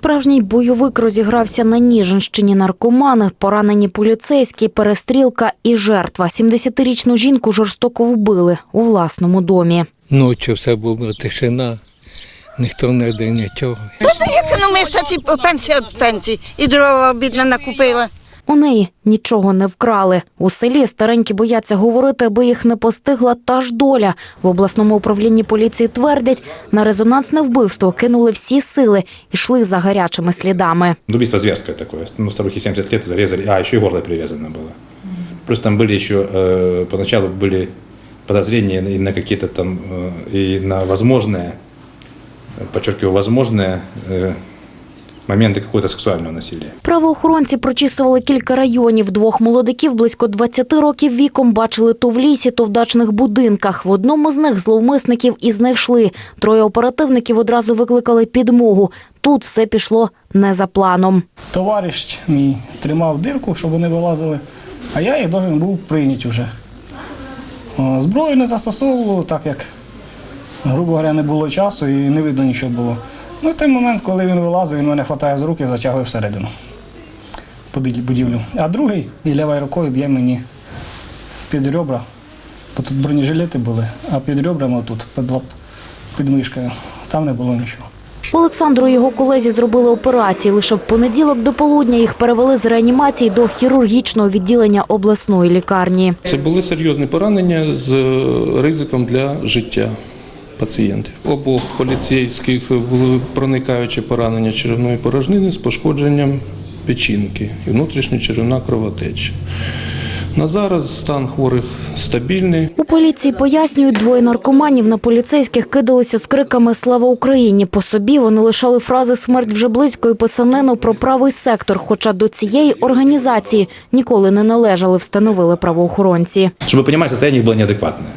Справжній бойовик розігрався на Ніжинщині. Наркомани, поранені поліцейські, перестрілка і жертва. 70-річну жінку жорстоко вбили у власному домі. Ночі все було тишина, ніхто не йде нічого. Економиста ці пенсія від пенсії. І дрова бідна накупила. У неї нічого не вкрали. У селі старенькі бояться говорити, аби їх не постигла та ж доля. В обласному управлінні поліції твердять, на резонансне вбивство кинули всі сили, йшли за гарячими слідами. Ну, Убийство зверское такое. Ну, старухе 70 лет зарезали. А, еще и горло привязано было. Плюс там были еще, э, поначалу были подозрения и на какие-то там, э, и на возможное, э, подчеркиваю, возможное моменты какого-то сексуального насилия. Правоохоронці прочісували кілька районів. Двох молодиків близько 20 років віком бачили то в лісі, то в дачних будинках. В одному з них зловмисників і знайшли. Троє оперативників одразу викликали підмогу. Тут все пішло не за планом. Товариш мій тримав дирку, щоб вони вилазили, а я їх должен був прийняти вже. Зброю не застосовував, так як, грубо говоря, не було часу і не видно нічого було. Ну, в той момент, коли він вилазив, він мене хватає з руки і затягує всередину будівлю. А другий і лівою рукою б'є мені під ребра, бо тут бронежилети були, а під ребрами отут, під, лап- під мишкою, там не було нічого. Олександру і його колезі зробили операції. Лише в понеділок до полудня їх перевели з реанімації до хірургічного відділення обласної лікарні. Це були серйозні поранення з е, ризиком для життя пацієнтів. Обох поліцейських були проникаючі поранення черевної порожнини з пошкодженням печінки і внутрішньочеревна кровотеча. На зараз стан хворих стабільний. У поліції пояснюють, двоє наркоманів на поліцейських кидалися з криками Слава Україні. По собі вони лишали фрази Смерть вже близько і писанину про правий сектор. Хоча до цієї організації ніколи не належали, встановили правоохоронці. Чтобы вы понимали, состояние их было неадекватное.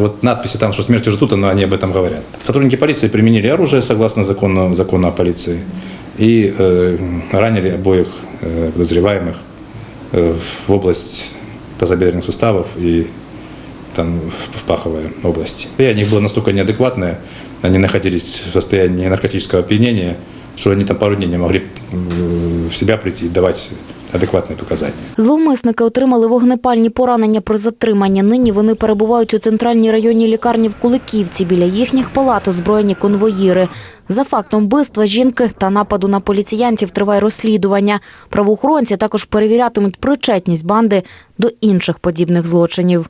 Вот надписи там, что смерть уже тут, но они об этом говорят. Сотрудники полиции применили оружие согласно закону, закону о полиции и э, ранили обоих э, подозреваемых э, в область тазобедренных суставов и там в паховой области. Состояние их было настолько неадекватное, они находились в состоянии наркотического опьянения, что они там пару дней не могли в себя прийти и давать адекватные показання. Зловмисники отримали вогнепальні поранення при затриманні. Нині вони перебувають у центральній районній лікарні в Куликівці. Біля їхніх палат озброєні конвоїри. За фактом вбивства жінки та нападу на поліціянтів триває розслідування. Правоохоронці також перевірятимуть причетність банди до інших подібних злочинів.